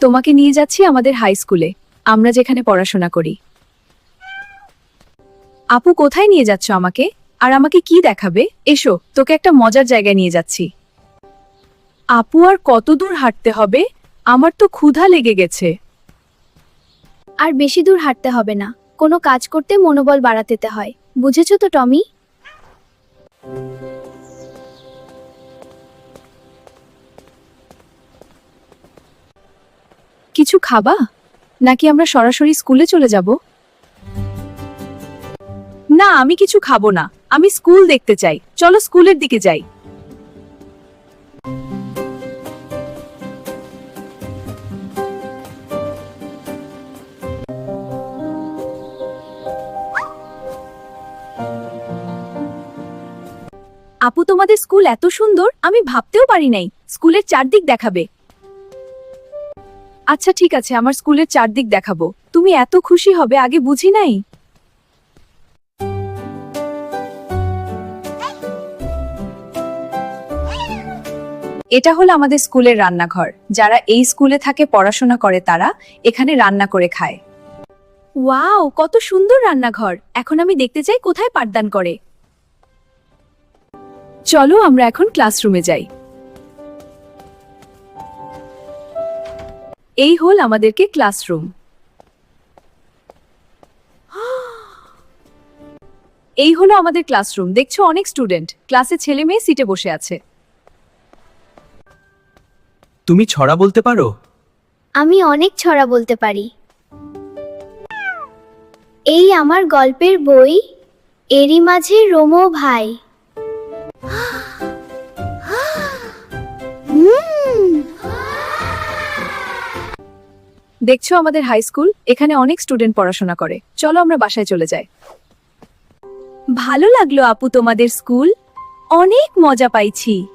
তোমাকে নিয়ে যাচ্ছি আমাদের হাই স্কুলে আমরা যেখানে পড়াশোনা করি। আপু, কোথায় নিয়ে যাচ্ছ আমাকে? আর আমাকে কি দেখাবে? এসো, তোকে একটা মজার জায়গায় নিয়ে যাচ্ছি। আপু, আর কত দূর হাঁটতে হবে? আমার তো ক্ষুধা লেগে গেছে। আর বেশি দূর হাঁটতে হবে না। কোনো কাজ করতে মনোবল বাড়াতে হয়। বুঝেছ তো, টমি? কিছু খাবা? নাকি আমরা সরাসরি স্কুলে চলে যাব? না, আমি কিছু খাব না। আমি স্কুল দেখতে চাই। চলো স্কুলের দিকে যাই। আপু, তোমাদের স্কুল এত সুন্দর, আমি ভাবতেও পারি নাই। স্কুলের চারদিক দেখাবে। আচ্ছা ঠিক আছে, আমার স্কুলের চারদিক দেখাবো। তুমি এত খুশি হবে, আগে বুঝি নাই? এটা হলো আমাদের স্কুলের রান্নাঘর। যারা এই স্কুলে থাকে, পড়াশোনা করে তারা এখানে রান্না করে খায়। ওয়াও, কত সুন্দর রান্নাঘর! এখন আমি দেখতে চাই কোথায় পাঠদান করে। চলো, আমরা এখন ক্লাসরুমে যাই। এই হল আমাদেরকে ক্লাসরুম। এই হলো আমাদের ক্লাসরুম। দেখছ অনেক স্টুডেন্ট। ক্লাসে ছেলে মেয়ে সিটে বসে আছে। তুমি ছড়া বলতে পারো? আমি অনেক ছড়া বলতে পারি। এই আমার গল্পের বই এরই মাঝে রোমো ভাই। দেখছ আমাদের হাই স্কুল এখানে অনেক স্টুডেন্ট পড়াশোনা করে। চলো আমরা বাসায় চলে যাই। ভালো লাগল আপু তোমাদের স্কুল অনেক মজা পাইছি।